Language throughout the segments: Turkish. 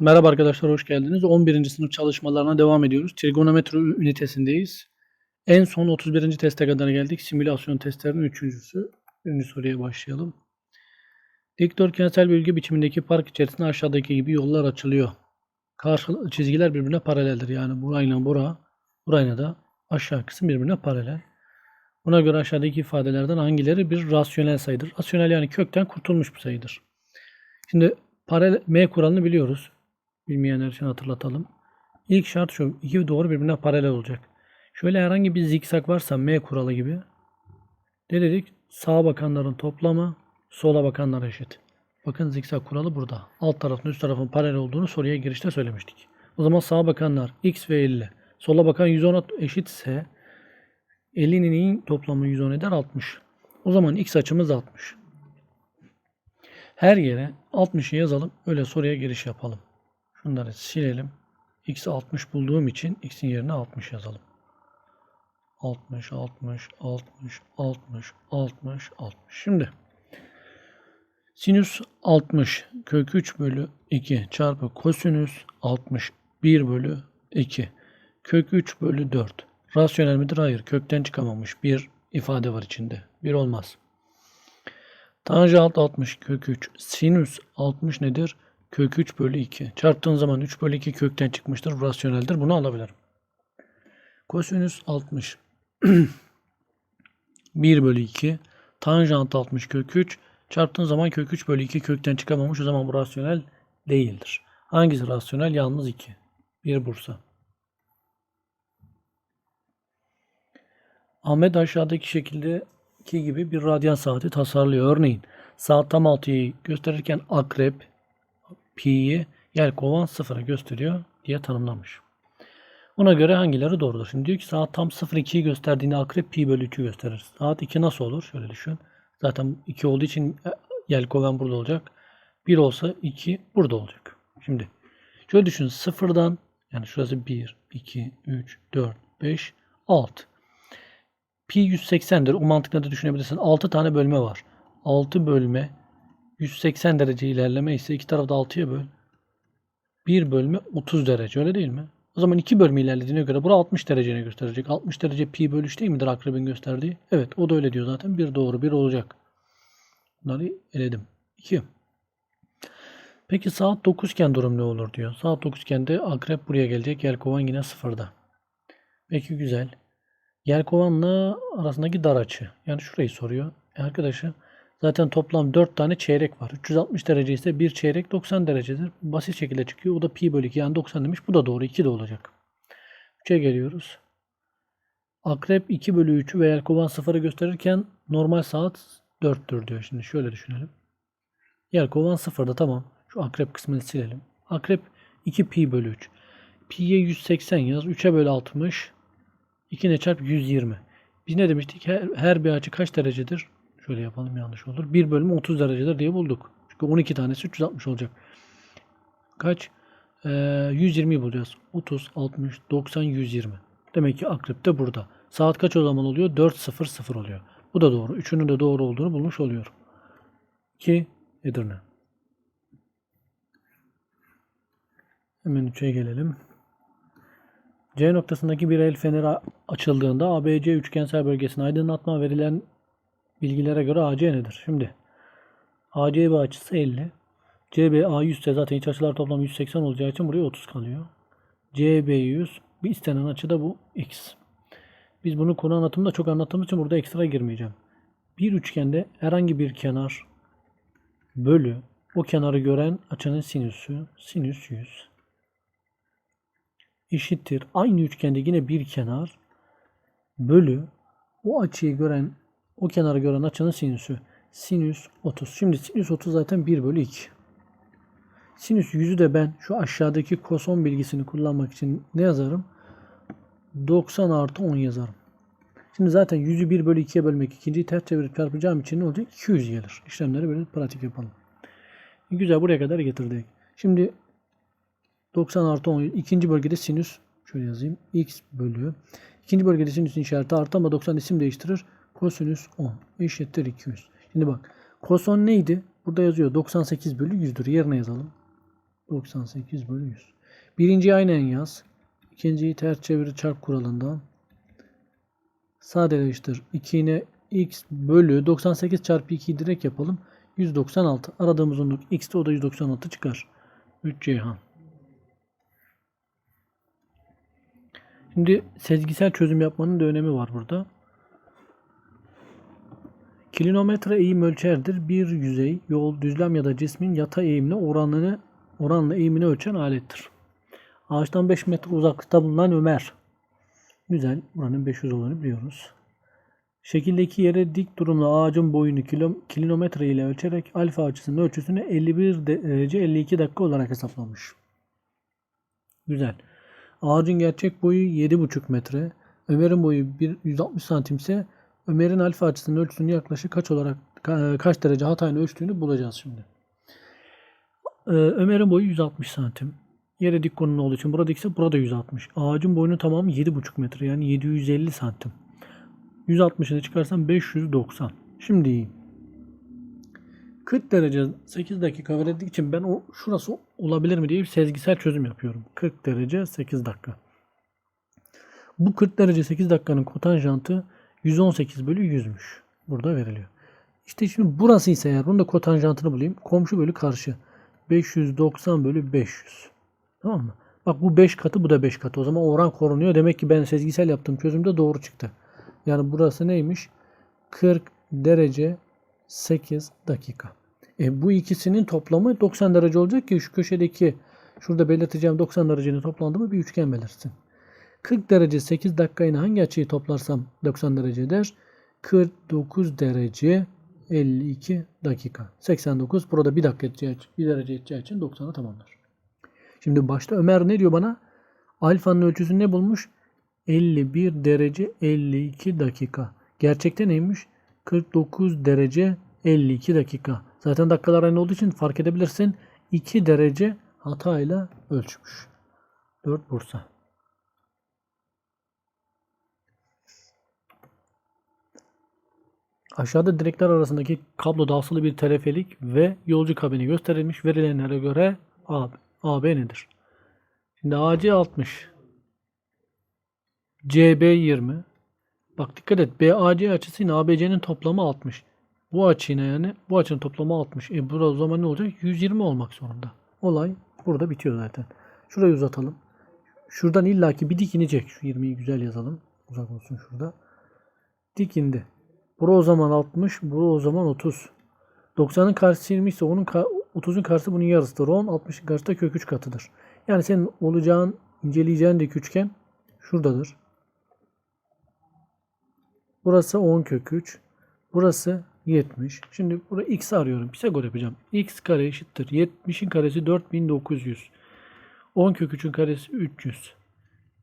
Merhaba arkadaşlar, hoş geldiniz. 11. sınıf çalışmalarına devam ediyoruz. Trigonometri ünitesindeyiz. En son 31. teste kadar geldik. Simülasyon testlerinin üçüncüsü. Birinci soruya başlayalım. Dikdörtgensel bölge biçimindeki park içerisinde aşağıdaki gibi yollar açılıyor. Karşı çizgiler birbirine paraleldir. Yani burayla bura, burayla da aşağı kısım birbirine paralel. Buna göre aşağıdaki ifadelerden hangileri bir rasyonel sayıdır? Rasyonel yani kökten kurtulmuş bir sayıdır. Şimdi paralel M kuralını biliyoruz. Bilmeyenler için hatırlatalım. İlk şart şu. iki doğru birbirine paralel olacak. Şöyle herhangi bir zikzak varsa M kuralı gibi. Ne dedik? Sağa bakanların toplamı sola bakanlara eşit. Bakın zikzak kuralı burada. Alt tarafın üst tarafın paralel olduğunu soruya girişte söylemiştik. O zaman sağa bakanlar x ve 50. Sola bakan 110 eşitse 50'nin toplamı 110 eder 60. O zaman x açımız 60. Her yere 60'ı yazalım. Öyle soruya giriş yapalım. Şunları silelim. X'i 60 bulduğum için X'in yerine 60 yazalım. 60, 60, 60, 60, 60, 60. Şimdi sinüs 60 kök 3 bölü 2 çarpı kosinüs 60 1 bölü 2 kök 3 bölü 4. Rasyonel midir? Hayır. Kökten çıkamamış bir ifade var içinde. Bir olmaz. Tanjant 60 kök 3. Sinüs 60 nedir? Kök 3 bölü 2. Çarptığın zaman 3 bölü 2 kökten çıkmıştır. Rasyoneldir. Bunu alabilirim. Kosinüs 60. 1 bölü 2. Tanjant 60 kök 3. Çarptığın zaman kök 3 bölü 2 kökten çıkamamış. O zaman bu rasyonel değildir. Hangisi rasyonel? Yalnız 2. 1 Bursa. Ahmet aşağıdaki şekilde ki gibi bir radyan saati tasarlıyor. Örneğin saat tam 6'yı gösterirken akrep pi'yi yelkovan sıfıra gösteriyor diye tanımlamış. Ona göre hangileri doğrudur? Şimdi diyor ki saat tam 02'yi gösterdiğinde akrep pi bölü 3'ü gösterir. Saat 2 nasıl olur? Şöyle düşün. Zaten 2 olduğu için yelkovan burada olacak. 1 olsa 2 burada olacak. Şimdi şöyle düşün. Sıfırdan yani şurası 1, 2, 3, 4, 5, 6. Pi 180'dir. O mantıkla da düşünebilirsin. 6 tane bölme var. 6 bölme 180 derece ilerleme ise iki tarafta 6'ya böl. 1 bölme 30 derece öyle değil mi? O zaman 2 bölme ilerlediğine göre bura 60 dereceni gösterecek. 60 derece pi bölü 3 değil midir akrebin gösterdiği? Evet o da öyle diyor zaten. Bir doğru bir olacak. Bunları eledim. 2. Peki saat 9 iken durum ne olur diyor. Saat 9 iken de akrep buraya gelecek. Yelkovan yine sıfırda. Peki güzel. Yelkovanla arasındaki dar açı. Yani şurayı soruyor. E arkadaşlar zaten toplam 4 tane çeyrek var. 360 derece ise bir çeyrek 90 derecedir. Basit şekilde çıkıyor. O da pi bölü 2 yani 90 demiş. Bu da doğru. 2 de olacak. 3'e geliyoruz. Akrep 2 bölü 3'ü ve yelkovan 0'ı gösterirken normal saat 4'tür diyor. Şimdi şöyle düşünelim. Yelkovan 0'da tamam. Şu akrep kısmını silelim. Akrep 2 pi bölü 3. Pi'ye 180 yaz. 3'e bölü 60. 2 ne çarp 120. Biz ne demiştik? Her, her bir açı kaç derecedir? Şöyle yapalım yanlış olur. 1 bölümü 30 derecedir diye bulduk. Çünkü 12 tanesi 360 olacak. Kaç? Ee, 120'yi bulacağız. 30, 60, 90, 120. Demek ki akrep de burada. Saat kaç o zaman oluyor? 4.00 oluyor. Bu da doğru. Üçünün de doğru olduğunu bulmuş oluyorum. 2 Edirne. Hemen 3'e gelelim. C noktasındaki bir el feneri açıldığında ABC üçgensel bölgesine aydınlatma verilen bilgilere göre AC nedir? Şimdi ACB açısı 50. CB A 100 ise zaten iç açılar toplamı 180 olacağı için buraya 30 kalıyor. CB 100. Bir istenen açı da bu x. Biz bunu konu anlatımında çok anlattığımız için burada ekstra girmeyeceğim. Bir üçgende herhangi bir kenar bölü o kenarı gören açının sinüsü sinüs 100 eşittir. Aynı üçgende yine bir kenar bölü o açıyı gören o kenarı gören açının sinüsü. Sinüs 30. Şimdi sinüs 30 zaten 1 bölü 2. Sinüs 100'ü de ben şu aşağıdaki koson bilgisini kullanmak için ne yazarım? 90 artı 10 yazarım. Şimdi zaten 100'ü 1 bölü 2'ye bölmek ikinciyi ters çevirip çarpacağım için ne olacak? 200 gelir. İşlemleri böyle pratik yapalım. Güzel buraya kadar getirdik. Şimdi 90 artı 10. İkinci bölgede sinüs şöyle yazayım. X bölü. İkinci bölgede sinüsün işareti artı ama 90 isim değiştirir. Kosinüs 10 eşittir 200. Şimdi bak. Koson neydi? Burada yazıyor 98 bölü 100'dür. Yerine yazalım. 98 bölü 100. Birinciyi aynen yaz. İkinciyi ters çeviri çarp kuralından. Sadeleştir. 2 yine x bölü 98 çarpı 2'yi direkt yapalım. 196. Aradığımız uzunluk x'te o da 196 çıkar. 3 Ceyhan. Şimdi sezgisel çözüm yapmanın da önemi var burada. Kilometre eğim ölçerdir. Bir yüzey, yol, düzlem ya da cismin yatay eğimle oranını oranla eğimini ölçen alettir. Ağaçtan 5 metre uzaklıkta bulunan Ömer. Güzel. Buranın 500 olduğunu biliyoruz. Şekildeki yere dik durumla ağacın boyunu kilo, kilometre ile ölçerek alfa açısının ölçüsünü 51 derece 52 dakika olarak hesaplamış. Güzel. Ağacın gerçek boyu 7,5 metre. Ömer'in boyu bir- 160 santim ise Ömer'in alfa açısının ölçüsünü yaklaşık kaç olarak ka- kaç derece hatayla ölçtüğünü bulacağız şimdi. Ee, Ömer'in boyu 160 santim. Yere dik konumlu olduğu için burada ise burada 160. Ağacın boyunun tamamı 7,5 metre yani 750 santim. 160'ını çıkarsam 590. Şimdi iyi. 40 derece 8 dakika verildiği için ben o şurası olabilir mi diye bir sezgisel çözüm yapıyorum. 40 derece 8 dakika. Bu 40 derece 8 dakikanın kotanjantı 118 bölü 100'müş. Burada veriliyor. İşte şimdi burası ise eğer bunun da kotanjantını bulayım. Komşu bölü karşı. 590 bölü 500. Tamam mı? Bak bu 5 katı bu da 5 katı. O zaman oran korunuyor. Demek ki ben sezgisel yaptığım çözümde doğru çıktı. Yani burası neymiş? 40 derece 8 dakika. E bu ikisinin toplamı 90 derece olacak ki şu köşedeki şurada belirteceğim 90 derecenin toplandığımı bir üçgen belirsin. 40 derece 8 dakika yine hangi açıyı toplarsam 90 derece eder? 49 derece 52 dakika. 89 burada bir dakika edeceği, bir derece edeceği için 90'ı tamamlar. Şimdi başta Ömer ne diyor bana? Alfanın ölçüsünü ne bulmuş? 51 derece 52 dakika. Gerçekte neymiş? 49 derece 52 dakika. Zaten dakikalar aynı olduğu için fark edebilirsin. 2 derece hatayla ölçmüş. 4 Bursa. Aşağıda direkler arasındaki kabloda asılı bir telefelik ve yolcu kabini gösterilmiş. Verilenlere göre AB, AB nedir? Şimdi AC 60. CB 20. Bak dikkat et. BAC açısı yine ABC'nin toplamı 60. Bu açı yine yani bu açının toplamı 60. E burada o zaman ne olacak? 120 olmak zorunda. Olay burada bitiyor zaten. Şurayı uzatalım. Şuradan illaki bir dik inecek. Şu 20'yi güzel yazalım. Uzak olsun şurada. Dik indi. Bura o zaman 60. Bura o zaman 30. 90'ın karşısı 20 ise onun ka- 30'un karşısı bunun yarısıdır. 10 60'ın karşısı da kök 3 katıdır. Yani senin olacağın inceleyeceğin dik üçgen şuradadır. Burası 10 kök 3. Burası 70. Şimdi burada x arıyorum. Pisagor yapacağım. x kare eşittir. 70'in karesi 4900. 10 kök 3'ün karesi 300.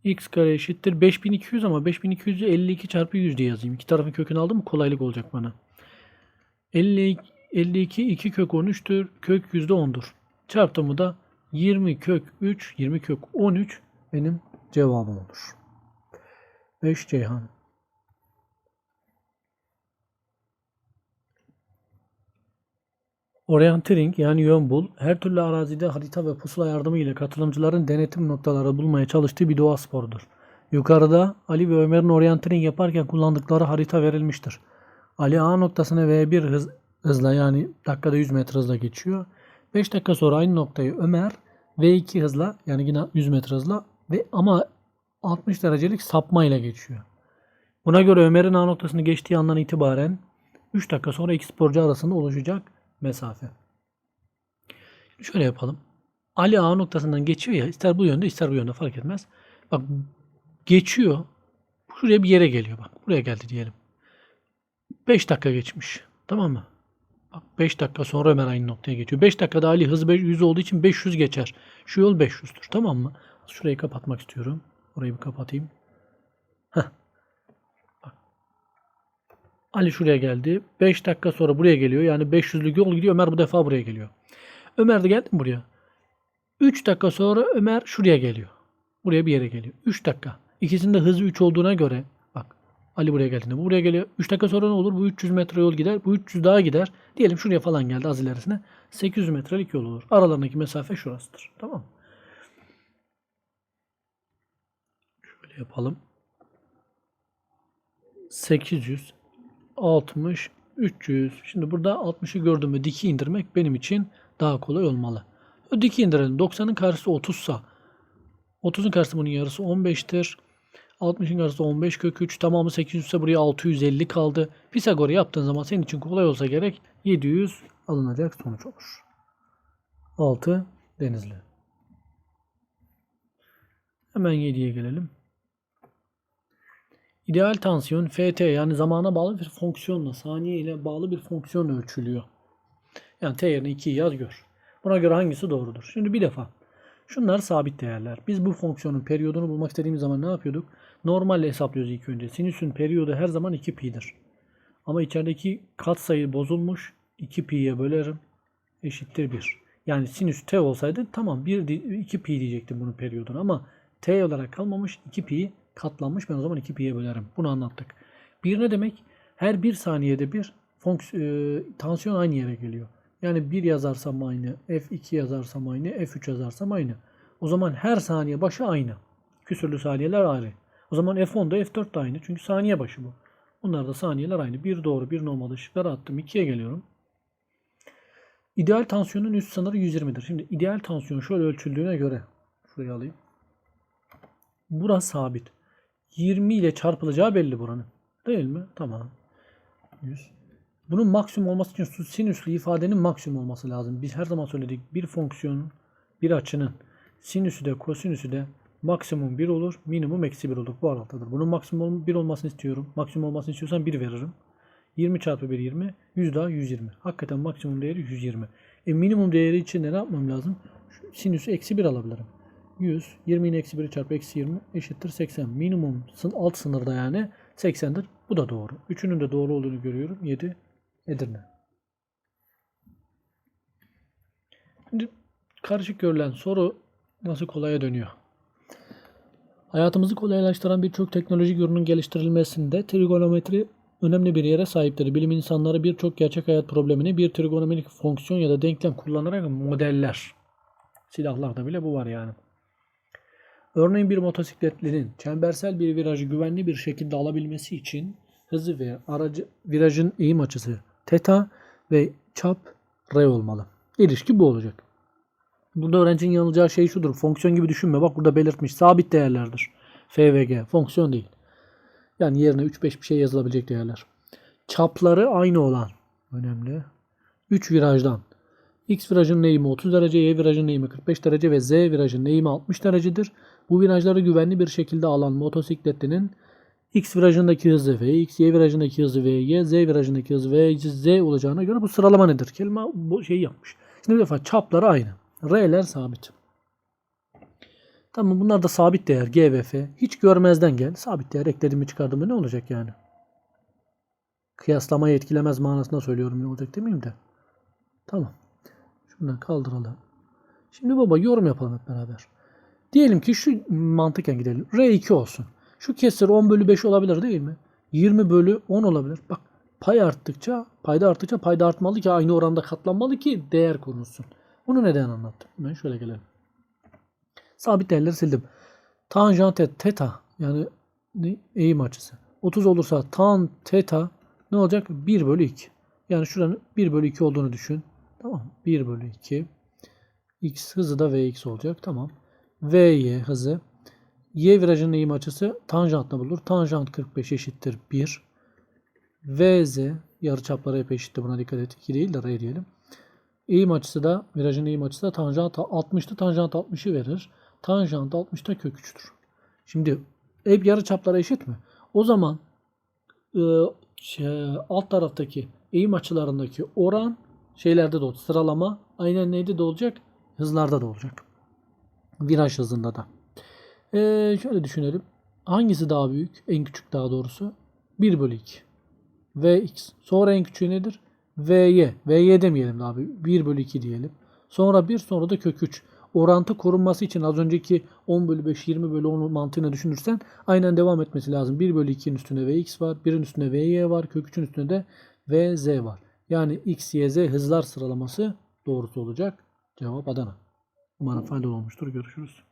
x kare eşittir. 5200 ama 5200'ü 52 çarpı 100 diye yazayım. İki tarafın kökünü aldım mı kolaylık olacak bana. 52, 52 2 kök 13'tür. Kök yüzde 10'dur. Çarpımı da 20 kök 3, 20 kök 13 benim cevabım olur. 5 Ceyhan. Orienteering yani yön bul, her türlü arazide harita ve pusula yardımı ile katılımcıların denetim noktaları bulmaya çalıştığı bir doğa sporudur. Yukarıda Ali ve Ömer'in orienteering yaparken kullandıkları harita verilmiştir. Ali A noktasına V1 hız, hızla yani dakikada 100 metre hızla geçiyor. 5 dakika sonra aynı noktayı Ömer V2 hızla yani yine 100 metre hızla ve ama 60 derecelik sapma ile geçiyor. Buna göre Ömer'in A noktasını geçtiği andan itibaren 3 dakika sonra iki sporcu arasında oluşacak mesafe. Şöyle yapalım. Ali A noktasından geçiyor ya ister bu yönde ister bu yönde fark etmez. Bak geçiyor. Şuraya bir yere geliyor bak. Buraya geldi diyelim. 5 dakika geçmiş. Tamam mı? Bak 5 dakika sonra Ömer aynı noktaya geçiyor. 5 dakikada Ali hız 100 olduğu için 500 geçer. Şu yol 500'tür. Tamam mı? Şurayı kapatmak istiyorum. Orayı bir kapatayım. Heh. Ali şuraya geldi. 5 dakika sonra buraya geliyor. Yani 500'lük yol gidiyor. Ömer bu defa buraya geliyor. Ömer de geldi mi buraya? 3 dakika sonra Ömer şuraya geliyor. Buraya bir yere geliyor. 3 dakika. İkisinin de hızı 3 olduğuna göre bak Ali buraya geldiğinde bu buraya geliyor. 3 dakika sonra ne olur? Bu 300 metre yol gider. Bu 300 daha gider. Diyelim şuraya falan geldi az ilerisine. 800 metrelik yol olur. Aralarındaki mesafe şurasıdır. Tamam mı? Şöyle yapalım. 800 60 300. Şimdi burada 60'ı gördüm ve diki indirmek benim için daha kolay olmalı. Diki indirelim. 90'ın karşısı 30 sa 30'un karşısı bunun yarısı 15'tir. 60'ın karşısı 15 kök 3. Tamamı 800 ise buraya 650 kaldı. Pisagor'u yaptığın zaman senin için kolay olsa gerek 700 alınacak sonuç olur. 6 Denizli. Hemen 7'ye gelelim. İdeal tansiyon FT yani zamana bağlı bir fonksiyonla saniye ile bağlı bir fonksiyon ölçülüyor. Yani T yerine 2'yi yaz gör. Buna göre hangisi doğrudur? Şimdi bir defa şunlar sabit değerler. Biz bu fonksiyonun periyodunu bulmak istediğimiz zaman ne yapıyorduk? Normalle hesaplıyoruz ilk önce. Sinüsün periyodu her zaman 2 pi'dir. Ama içerideki katsayı bozulmuş. 2 pi'ye bölerim. Eşittir 1. Yani sinüs t olsaydı tamam 1 2 pi diyecektim bunun periyodunu ama t olarak kalmamış 2 pi katlanmış. Ben o zaman 2 pi'ye bölerim. Bunu anlattık. 1 ne demek? Her 1 saniyede bir e, tansiyon aynı yere geliyor. Yani 1 yazarsam aynı, F2 yazarsam aynı, F3 yazarsam aynı. O zaman her saniye başı aynı. Küsürlü saniyeler ayrı. O zaman F10 da F4 de aynı. Çünkü saniye başı bu. Bunlar da saniyeler aynı. Bir doğru, bir normal ışıkları attım. 2'ye geliyorum. İdeal tansiyonun üst sınırı 120'dir. Şimdi ideal tansiyon şöyle ölçüldüğüne göre şuraya alayım. Burası sabit. 20 ile çarpılacağı belli buranın. Değil mi? Tamam. 100. Bunun maksimum olması için sinüslü ifadenin maksimum olması lazım. Biz her zaman söyledik. Bir fonksiyonun, bir açının sinüsü de kosinüsü de maksimum 1 olur. Minimum eksi 1 olur. Bu aralıktadır. Bunun maksimum 1 olmasını istiyorum. Maksimum olmasını istiyorsan 1 veririm. 20 çarpı 1 20. 100 daha 120. Hakikaten maksimum değeri 120. E minimum değeri için de ne yapmam lazım? Sinüsü eksi 1 alabilirim. 100. 20'nin eksi 1'i çarpı eksi 20 eşittir 80. Minimum alt sınırda yani 80'dir. Bu da doğru. Üçünün de doğru olduğunu görüyorum. 7 Edirne. Şimdi karışık görülen soru nasıl kolaya dönüyor? Hayatımızı kolaylaştıran birçok teknolojik ürünün geliştirilmesinde trigonometri önemli bir yere sahiptir. Bilim insanları birçok gerçek hayat problemini bir trigonometrik fonksiyon ya da denklem kullanarak modeller. Silahlarda bile bu var yani. Örneğin bir motosikletlinin çembersel bir virajı güvenli bir şekilde alabilmesi için hızı ve aracı virajın eğim açısı teta ve çap r olmalı. İlişki bu olacak. Burada öğrencinin yanılacağı şey şudur. Fonksiyon gibi düşünme. Bak burada belirtmiş. Sabit değerlerdir. F ve G. Fonksiyon değil. Yani yerine 3-5 bir şey yazılabilecek değerler. Çapları aynı olan. Önemli. 3 virajdan. X virajının eğimi 30 derece, Y virajının eğimi 45 derece ve Z virajının eğimi 60 derecedir. Bu virajları güvenli bir şekilde alan motosikletlinin X virajındaki hızı V, X, Y virajındaki hızı V, Y, Z virajındaki hızı V, Z olacağına göre bu sıralama nedir? Kelime bu şeyi yapmış. Şimdi bir defa çapları aynı. R'ler sabit. Tamam bunlar da sabit değer G ve F. Hiç görmezden gel. Sabit değer ekledim mi çıkardım mı ne olacak yani? Kıyaslamayı etkilemez manasında söylüyorum ne olacak demeyeyim de. Tamam. Şundan kaldıralım. Şimdi baba yorum yapalım hep beraber. Diyelim ki şu mantıken gidelim. R2 olsun. Şu kesir 10 bölü 5 olabilir değil mi? 20 bölü 10 olabilir. Bak pay arttıkça, payda arttıkça payda artmalı ki aynı oranda katlanmalı ki değer korunsun. Bunu neden anlattım? Ben şöyle gelelim. Sabit değerleri sildim. Tanjant et teta yani ne? eğim açısı. 30 olursa tan teta ne olacak? 1 bölü 2. Yani şuranın 1 bölü 2 olduğunu düşün. Tamam. 1 bölü 2. X hızı da Vx olacak. Tamam. Vy hızı. Y virajının eğim açısı tanjantla bulur. Tanjant 45 eşittir 1. Vz yarıçapları hep eşittir. Buna dikkat et. 2 değil de R diyelim. Eğim açısı da virajın eğim açısı da tanjant 60'tı. Tanjant 60'ı verir. Tanjant 60'ta kök 3'tür. Şimdi hep yarıçapları eşit mi? O zaman e, şey, alt taraftaki eğim açılarındaki oran şeylerde de olacak. Sıralama aynen neydi de olacak? Hızlarda da olacak. Viraj hızında da. Ee, şöyle düşünelim. Hangisi daha büyük? En küçük daha doğrusu. 1 bölü 2. Vx. Sonra en küçüğü nedir? Vy. Vy demeyelim de abi. 1 bölü 2 diyelim. Sonra 1 sonra da kök 3. orantı korunması için az önceki 10 bölü 5 20 bölü 10 mantığını düşünürsen aynen devam etmesi lazım. 1 bölü 2'nin üstünde vx var. 1'in üstünde vy var. Kök 3'ün üstünde de vz var. Yani x, y, z hızlar sıralaması doğrusu olacak. Cevap Adana. Umarım faydalı olmuştur. Görüşürüz.